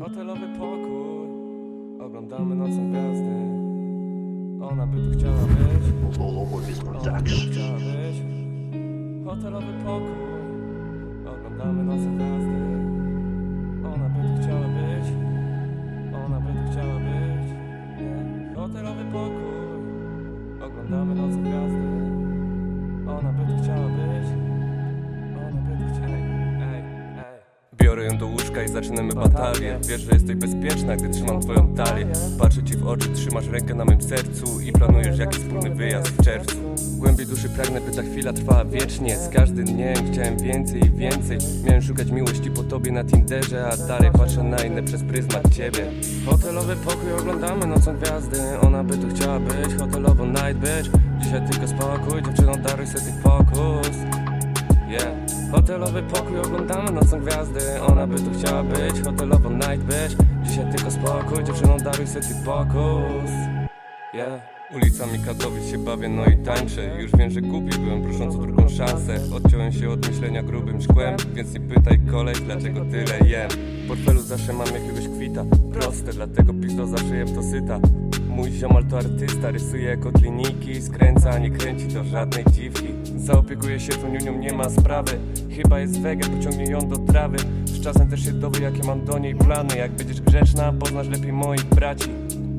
Hotelowy pokój. Oglądamy nocą gwiazdy. Ona by tu chciała być. Ona by tu chciała być. Hotelowy pokój. Oglądamy nocą gwiazdy. Ona by tu chciała być. Ona by tu chciała być. Hotelowy pokój. Oglądamy nocą Biorę ją do łóżka i zaczynamy batalię. Wiesz, że jesteś bezpieczna, gdy trzymam twoją talię. Patrzę ci w oczy, trzymasz rękę na mym sercu I planujesz jakiś wspólny wyjazd w czerwcu. W głębi duszy pragnę, by ta chwila trwała wiecznie. Z każdym dniem chciałem więcej i więcej. Miałem szukać miłości po tobie na Tinderze A dalej patrzę na inne przez pryzmat ciebie. Hotelowy pokój oglądamy nocą gwiazdy. Ona by tu chciała być, hotelowo night bitch Dzisiaj tylko spokój, dziewczyną daruj sobie fokus Yeah. Hotelowy pokój oglądamy nocą gwiazdy. Ona by tu chciała być, hotelowo night bitch Dzisiaj tylko spokój, dziewczyną daruj sobie pokus. Yeah. Ulicami Katowic się bawię, no i tańczę. Już wiem, że głupi byłem, prosząc o drugą szansę. Odciąłem się od myślenia grubym szkłem Więc nie pytaj kolej, dlaczego tyle jem. W portfelu zawsze mam jakiegoś kwita Proste, dlatego pizdo zawsze jem to syta Mój ziomal to artysta, rysuje jako od linijki Skręca, nie kręci do żadnej dziwki. Zaopiekuje się tą niunią, nie ma sprawy. Chyba jest wege, pociągnie ją do trawy. Z czasem też się dowie, jakie mam do niej plany. Jak będziesz grzeczna, poznasz lepiej moich braci.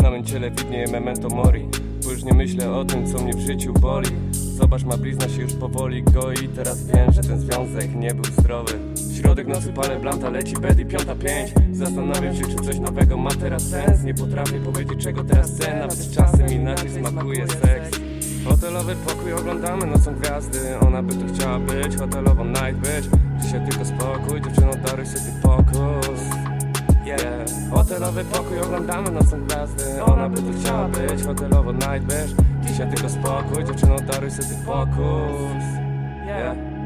Na mym ciele widnieje memento mori Już nie myślę o tym, co mnie w życiu boli. Zobacz, ma blizna się już powoli goi. Teraz wiem, że ten związek nie był zdrowy. Środek nocy palę blanta, leci bed i piąta pięć. Zastanawiam się, czy coś nowego ma teraz sens. Nie potrafię powiedzieć, czego teraz chcę. Nawet czasem inaczej smakuje seks. Hotelowy pokój oglądamy nocą gwiazdy. Ona by tu chciała być, hotelowo night bitch Dzisiaj tylko spokój, dziewczyną daruj sobie Yeah. Hotelowy pokój oglądamy nocą gwiazdy. Ona by tu chciała być, hotelowo night bitch Dzisiaj tylko spokój, dziewczyną daruj sobie pokus Yeah.